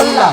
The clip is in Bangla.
আল্লাহ।